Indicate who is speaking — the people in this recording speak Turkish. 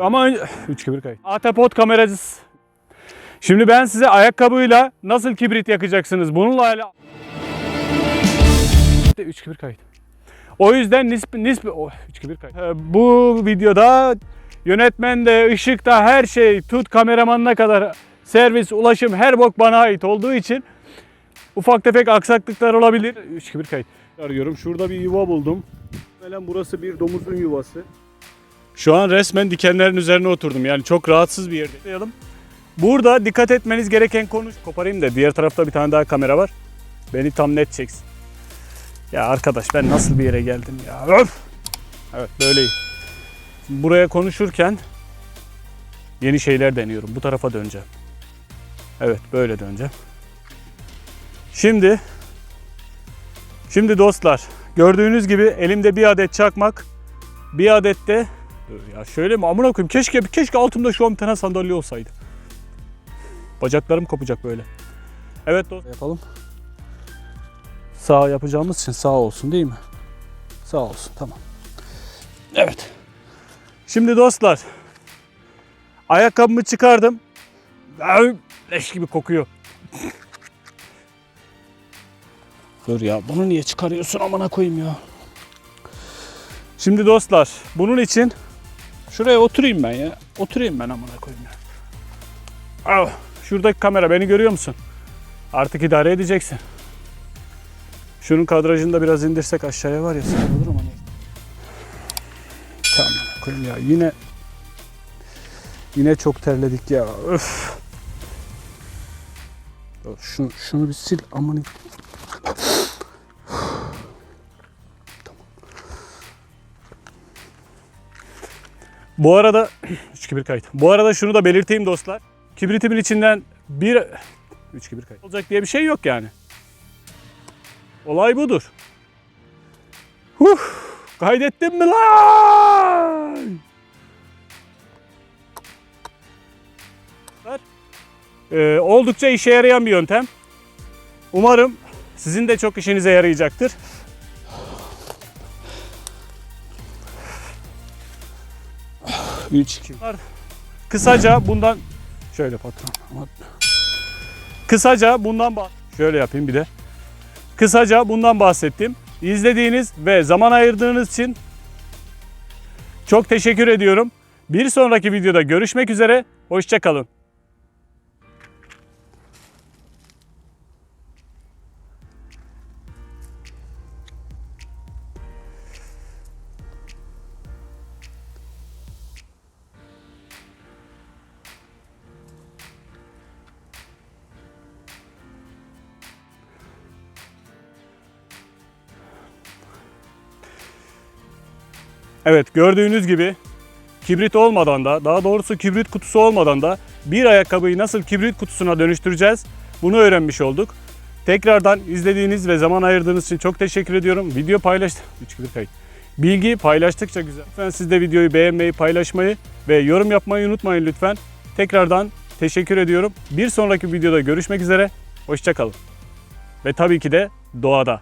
Speaker 1: Ama 3 2 1 kayıt. Atapot kameracısı. Şimdi ben size ayakkabıyla nasıl kibrit yakacaksınız bununla ala 3 2 1 kayıt. O yüzden nispi nispi oh, 3 2 1 kayıt. Ee, Bu videoda yönetmen de ışık da her şey tut kameramanına kadar servis ulaşım her bok bana ait olduğu için ufak tefek aksaklıklar olabilir. 3 2 1 kayıt. Arıyorum. Şurada bir yuva buldum. Burası bir domuzun yuvası. Şu an resmen dikenlerin üzerine oturdum. Yani çok rahatsız bir yerde. Burada dikkat etmeniz gereken konu koparayım da diğer tarafta bir tane daha kamera var. Beni tam net çeksin. Ya arkadaş ben nasıl bir yere geldim ya. Öf! Evet. Şimdi buraya konuşurken yeni şeyler deniyorum. Bu tarafa döneceğim. Evet böyle döneceğim. Şimdi Şimdi dostlar gördüğünüz gibi elimde bir adet çakmak bir adet de ya şöyle mi amına koyayım keşke keşke altımda şu an bir tane sandalye olsaydı. Bacaklarım kopacak böyle. Evet dostlar yapalım. Sağ yapacağımız için sağ olsun değil mi? Sağ olsun tamam. Evet. Şimdi dostlar ayakkabımı çıkardım. Leş gibi kokuyor. Dur ya bunu niye çıkarıyorsun amına koyayım ya. Şimdi dostlar bunun için şuraya oturayım ben ya. Oturayım ben amına koyayım ya. Al, şuradaki kamera beni görüyor musun? Artık idare edeceksin. Şunun kadrajını da biraz indirsek aşağıya var ya ama ne? Tamam koyayım ya yine yine çok terledik ya. Öf. Şunu, şunu bir sil aman Bu arada 3 1 kayıt. Bu arada şunu da belirteyim dostlar. Kibritimin içinden bir 3 1 kayıt. Olacak diye bir şey yok yani. Olay budur. Huh, kaydettin mi lan? Ee, oldukça işe yarayan bir yöntem. Umarım sizin de çok işinize yarayacaktır. Üç, iki. Kısaca bundan şöyle patron. Kısaca bundan bah- şöyle yapayım bir de. Kısaca bundan bahsettim. İzlediğiniz ve zaman ayırdığınız için çok teşekkür ediyorum. Bir sonraki videoda görüşmek üzere. Hoşçakalın. Evet gördüğünüz gibi kibrit olmadan da daha doğrusu kibrit kutusu olmadan da bir ayakkabıyı nasıl kibrit kutusuna dönüştüreceğiz bunu öğrenmiş olduk. Tekrardan izlediğiniz ve zaman ayırdığınız için çok teşekkür ediyorum. Video paylaştı. 3 1 kayıt. Bilgi paylaştıkça güzel. Lütfen siz de videoyu beğenmeyi, paylaşmayı ve yorum yapmayı unutmayın lütfen. Tekrardan teşekkür ediyorum. Bir sonraki videoda görüşmek üzere. Hoşçakalın. Ve tabii ki de doğada.